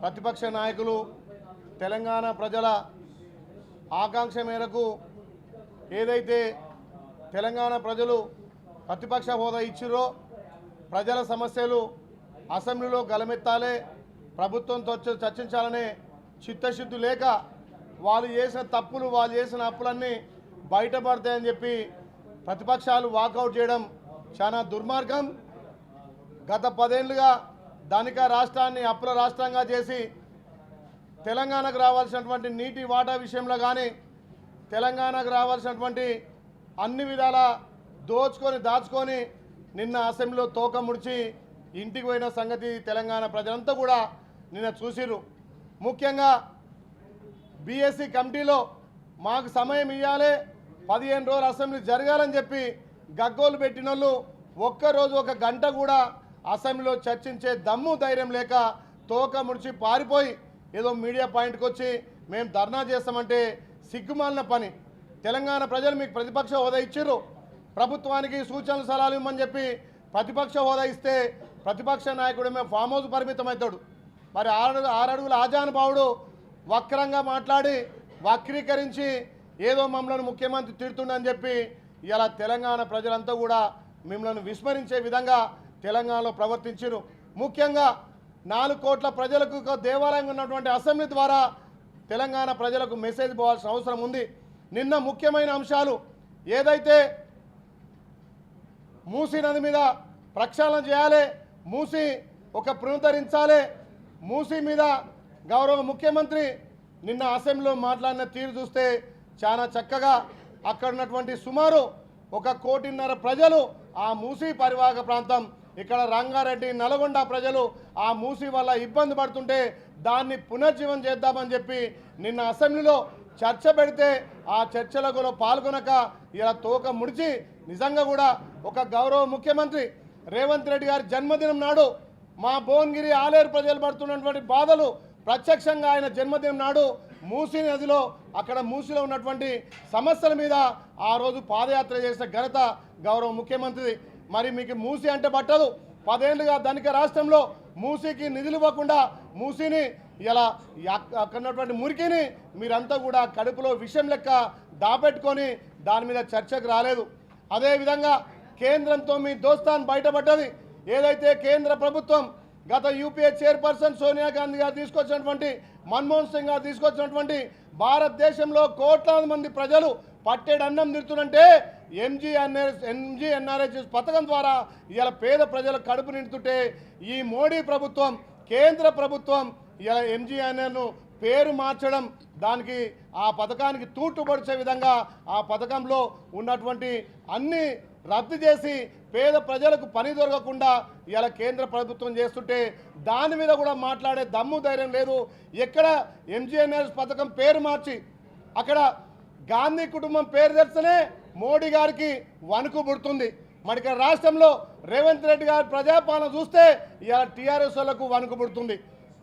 ప్రతిపక్ష నాయకులు తెలంగాణ ప్రజల ఆకాంక్ష మేరకు ఏదైతే తెలంగాణ ప్రజలు ప్రతిపక్ష హోదా ఇచ్చిరో ప్రజల సమస్యలు అసెంబ్లీలో గలమెత్తాలే ప్రభుత్వంతో చర్చించాలనే చిత్తశుద్ధి లేక వాళ్ళు చేసిన తప్పులు వాళ్ళు చేసిన అప్పులన్నీ బయటపడతాయని చెప్పి ప్రతిపక్షాలు వాకౌట్ చేయడం చాలా దుర్మార్గం. గత పదేళ్ళుగా ధనిక రాష్ట్రాన్ని అప్పుల రాష్ట్రంగా చేసి తెలంగాణకు రావాల్సినటువంటి నీటి వాటా విషయంలో కానీ తెలంగాణకు రావాల్సినటువంటి అన్ని విధాల దోచుకొని దాచుకొని నిన్న అసెంబ్లీలో తోక ముడిచి ఇంటికి పోయిన సంగతి తెలంగాణ ప్రజలంతా కూడా నిన్న చూసిర్రు. ముఖ్యంగా బీఎస్సీ కమిటీలో మాకు సమయం ఇవ్వాలి పదిహేను రోజులు అసెంబ్లీ జరగాలని చెప్పి గగ్గోలు పెట్టిన వాళ్ళు ఒక్కరోజు ఒక గంట కూడా అసెంబ్లీలో చర్చించే దమ్ము ధైర్యం లేక తోక ముడిచి పారిపోయి ఏదో మీడియా పాయింట్కి వచ్చి మేము ధర్నా చేస్తామంటే సిగ్గుమాలిన పని. తెలంగాణ ప్రజలు మీకు ప్రతిపక్ష హోదా ఇచ్చారు. ప్రభుత్వానికి సూచనలు సలహాలు ఇవ్వమని చెప్పి ప్రతిపక్ష హోదా ఇస్తే ప్రతిపక్ష నాయకుడు మేము ఫామ్ హౌస్ పరిమితం అవుతాడు మరి ఆరు ఆరడుగుల ఆజానుభావుడు వక్రంగా మాట్లాడి వక్రీకరించి ఏదో మమ్మల్ని ముఖ్యమంత్రి తిడుతుండని చెప్పి ఇలా తెలంగాణ ప్రజలంతా కూడా మిమ్మల్ని విస్మరించే విధంగా తెలంగాణలో ప్రవర్తించారు. ముఖ్యంగా నాలుగు కోట్ల ప్రజలకు దేవాలయం దేవాలయంగా ఉన్నటువంటి అసెంబ్లీ ద్వారా తెలంగాణ ప్రజలకు మెసేజ్ పోవాల్సిన అవసరం ఉంది. నిన్న ముఖ్యమైన అంశాలు ఏదైతే మూసీ నది మీద ప్రక్షాళన చేయాలి మూసి ఒక పునరుద్ధరించాలి మూసీ మీద గౌరవ ముఖ్యమంత్రి నిన్న అసెంబ్లీలో మాట్లాడిన తీరు చూస్తే చాలా చక్కగా అక్కడ ఉన్నటువంటి సుమారు ఒక కోటిన్నర ప్రజలు ఆ మూసీ పరివాహక ప్రాంతం ఇక్కడ రంగారెడ్డి నల్గొండ ప్రజలు ఆ మూసీ వల్ల ఇబ్బంది పడుతుంటే దాన్ని పునర్జీవం చేద్దామని చెప్పి నిన్న అసెంబ్లీలో చర్చ పెడితే ఆ చర్చలలో పాల్గొనక ఇలా తోక ముడిచి నిజంగా కూడా ఒక గౌరవ ముఖ్యమంత్రి రేవంత్ రెడ్డి గారి జన్మదినం నాడు మా భువనగిరి ఆలేరు ప్రజలు పడుతున్నటువంటి బాధలు ప్రత్యక్షంగా ఆయన జన్మదినం నాడు మూసీ నదిలో అక్కడ మూసీలో ఉన్నటువంటి సమస్యల మీద ఆ రోజు పాదయాత్ర చేసిన ఘనత గౌరవ ముఖ్యమంత్రి మరి మీకు మూసీ అంటే పట్టదు. పదేళ్ళుగా ధనిక రాష్ట్రంలో మూసీకి నిధులు ఇవ్వకుండా మూసీని ఇలా అక్కడున్నటువంటి అక్కడ ఉన్నటువంటి మురికిని మీరంతా కూడా కడుపులో విషం లెక్క దాపెట్టుకొని దాని మీద చర్చకు రాలేదు. అదేవిధంగా కేంద్రంతో మీ దోస్తాన్ బయటపడ్డది. ఏదైతే కేంద్ర ప్రభుత్వం గత యూపీఏ చైర్పర్సన్ సోనియా గాంధీ గారు తీసుకొచ్చినటువంటి మన్మోహన్ సింగ్ గారు తీసుకొచ్చినటువంటి భారతదేశంలో కోట్లాది మంది ప్రజలు పట్టేడు అన్నం తిడుతుంటే ఎంజీఎన్ఆర్ఎస్ ఎంజీఎన్ఆర్ఎస్ పథకం ద్వారా ఇలా పేద ప్రజల కడుపు నిండుతుంటే ఈ మోడీ ప్రభుత్వం కేంద్ర ప్రభుత్వం ఇలా ఎంజీఎన్ఆర్ను పేరు మార్చడం దానికి ఆ పథకానికి తూట్టుపడిచే విధంగా ఆ పథకంలో ఉన్నటువంటి అన్ని రద్దు చేసి పేద ప్రజలకు పని దొరకకుండా ఇలా కేంద్ర ప్రభుత్వం చేస్తుంటే దాని మీద కూడా మాట్లాడే దమ్ము ధైర్యం లేదు. ఎక్కడ ఎంజీఎన్ఆర్ఎస్ పథకం పేరు మార్చి అక్కడ గాంధీ కుటుంబం పేరు తెరిస్తేనే మోడీ గారికి వణుకు పుడుతుంది. మరి ఇక్కడ రాష్ట్రంలో రేవంత్ రెడ్డి గారి ప్రజాపాలన చూస్తే ఇలా టీఆర్ఎస్ వాళ్ళకు వణుకు పుడుతుంది.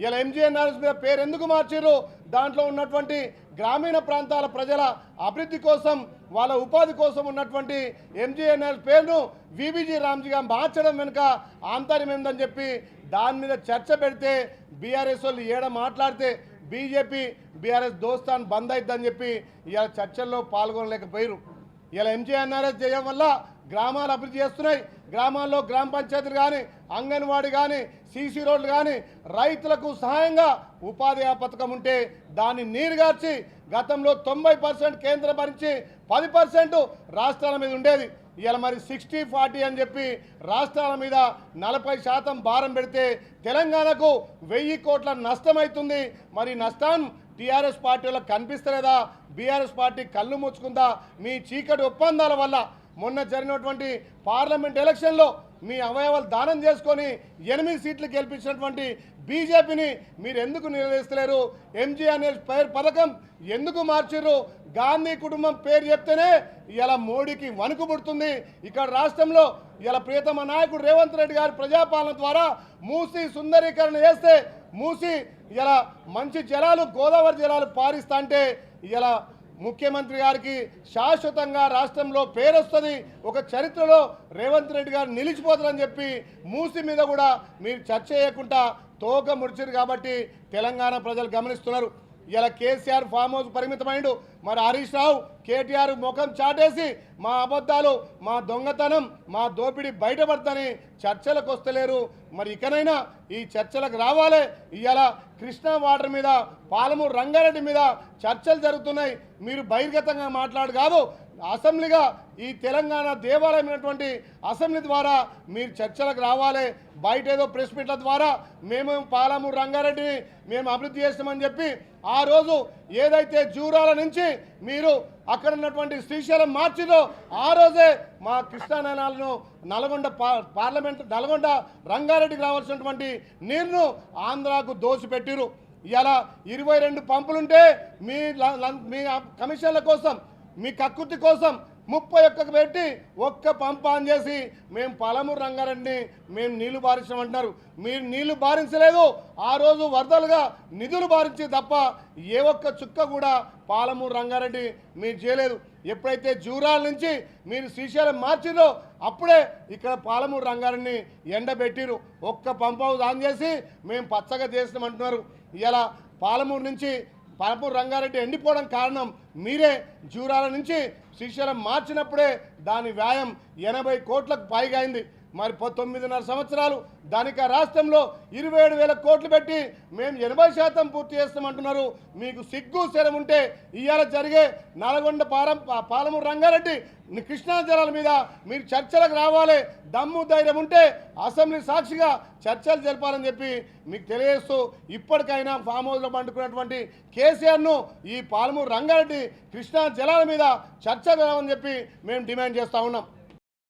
ఇలా ఎంజీఎన్ఆర్ఎస్ మీద పేరు ఎందుకు మార్చారు దాంట్లో ఉన్నటువంటి గ్రామీణ ప్రాంతాల ప్రజల అభివృద్ధి కోసం వాళ్ళ ఉపాధి కోసం ఉన్నటువంటి ఎంజీఎన్ఆర్ఎస్ పేరును విబిజీ రామ్జీగా మార్చడం వెనుక ఆంతర్యం ఏందని చెప్పి దాని మీద చర్చ పెడితే బీఆర్ఎస్ వాళ్ళు ఏడ మాట్లాడితే బీజేపీ బీఆర్ఎస్ దోస్తాన్ బంద్ అవుతుందని చెప్పి ఇలా చర్చల్లో పాల్గొనలేకపోయారు ఇలా ఎంజీఎన్ఆర్ఎస్ చేయడం వల్ల గ్రామాలు అభివృద్ధి చేస్తున్నాయి. గ్రామాల్లో గ్రామ పంచాయతీలు కానీ అంగన్వాడీ కానీ సీసీ రోడ్లు కానీ రైతులకు సహాయంగా ఉపాధి పథకం ఉంటే దాన్ని నీరుగార్చి గతంలో తొంభై పర్సెంట్ కేంద్రం భరించి పది పర్సెంట్ రాష్ట్రాల మీద ఉండేది. ఇలా మరి సిక్స్టీ ఫార్టీ అని చెప్పి రాష్ట్రాల మీద నలభై శాతం భారం పెడితే తెలంగాణకు వెయ్యి కోట్ల నష్టమవుతుంది మరి నష్టం టీఆర్ఎస్ పార్టీలో కనిపిస్తలేదా? బీఆర్ఎస్ పార్టీ కళ్ళు ముచ్చుకుందా మీ చీకటి ఒప్పందాల వల్ల మొన్న జరిగినటువంటి పార్లమెంట్ ఎలక్షన్లో మీ అవయవాలు దానం చేసుకొని ఎనిమిది సీట్లు గెలిపించినటువంటి బీజేపీని మీరు ఎందుకు నిలదీస్తలేరు? ఎంజీ అనే పేరు పథకం ఎందుకు మార్చారు గాంధీ కుటుంబం పేరు చెప్తేనే ఇలా మోడీకి వణుకు పుడుతుంది. ఇక్కడ రాష్ట్రంలో ఇలా ప్రియతమ నాయకుడు రేవంత్ రెడ్డి గారి ప్రజాపాలన ద్వారా మూసి సుందరీకరణ చేస్తే మూసి ఇలా మంచి జలాలు గోదావరి జలాలు పారిస్తా అంటే ఇలా ముఖ్యమంత్రి గారికి శాశ్వతంగా రాష్ట్రంలో పేరొస్తుంది. ఒక చరిత్రలో రేవంత్ రెడ్డి గారు నిలిచిపోతారని చెప్పి మూసి మీద కూడా మీరు చర్చ చేయకుండా తోక ముడిచారు కాబట్టి తెలంగాణ ప్రజలు గమనిస్తున్నారు. ఇలా కేసీఆర్ ఫామ్ హౌస్ పరిమితమైండు. మరి హరీష్ రావు కేటీఆర్ ముఖం చాటేసి మా అబద్ధాలు మా దొంగతనం మా దోపిడీ బయటపడతని చర్చలకు వస్తలేరు. మరి ఇకనైనా ఈ చర్చలకు రావాలి. ఇవాళ కృష్ణా వాటర్ మీద పాలమూరు రంగారెడ్డి మీద చర్చలు జరుగుతున్నాయి. మీరు బహిర్గతంగా మాట్లాడు కాదు అసెంబ్లీగా ఈ తెలంగాణ దేవాలయమైనటువంటి అసెంబ్లీ ద్వారా మీరు చర్చలకు రావాలి. బయట ఏదో ప్రెస్ మీట్ల ద్వారా మేము పాలమూరు రంగారెడ్డిని మేము అభివృద్ధి చేస్తామని చెప్పి ఆ రోజు ఏదైతే జూరాల నుంచి మీరు అక్కడ ఉన్నటువంటి శ్రీశైలం మార్చిలో ఆ రోజే మా కృష్ణానాలను నల్గొండ పార్లమెంట్ నల్గొండ రంగారెడ్డికి రావాల్సినటువంటి నీరును ఆంధ్రాకు దోసిపెట్టిరు. ఇలా ఇరవై రెండు పంపులుంటే మీ మీ కమిషన్ల కోసం మీ కకృతి కోసం ముప్పై ఒక్కకు పెట్టి ఒక్క పంప్ ఆన్ చేసి మేము పలమూరు రంగారెడ్డిని మేము నీళ్ళు బారించామంటున్నారు. మీరు నీళ్ళు బారించలేదు ఆ రోజు వరదలుగా నిధులు బారించి తప్ప ఏ ఒక్క చుక్క కూడా పాలమూరు రంగారెడ్డి మీరు చేయలేదు. ఎప్పుడైతే జూరాల నుంచి మీరు శ్రీశైలం మార్చిరో అప్పుడే ఇక్కడ పాలమూరు రంగారెడ్డిని ఎండబెట్టిరు ఒక్క పంప్ హౌస్ ఆన్ చేసి మేము పచ్చగా చేస్తామంటున్నారు ఇలా పాలమూరు నుంచి పాలపూర్ రంగారెడ్డి ఎండిపోవడం కారణం మీరే జూరాల నుంచి శ్రీశైలం మార్చినప్పుడే దాని వ్యాయం ఎనభై కోట్లకు పైగా అయింది. మరి తొమ్మిదిన్నర సంవత్సరాలు దానికి ఆ రాష్ట్రంలో ఇరవై ఏడు వేల కోట్లు పెట్టి మేము ఎనభై శాతం పూర్తి చేస్తామంటున్నారు. మీకు సిగ్గు శరం ఉంటే ఇవాళ జరిగే నల్గొండ పారం పాలమూరు రంగారెడ్డి కృష్ణా జలాల మీద మీరు చర్చలకు రావాలి. దమ్ము ధైర్యం ఉంటే అసెంబ్లీ సాక్షిగా చర్చలు జరపాలని చెప్పి మీకు తెలియజేస్తూ ఇప్పటికైనా ఫామ్ హౌస్లో పండుకున్నటువంటి కేసీఆర్ను ఈ పాలమూరు రంగారెడ్డి కృష్ణా జలాల మీద చర్చ జరగమని చెప్పి మేము డిమాండ్ చేస్తా ఉన్నాం.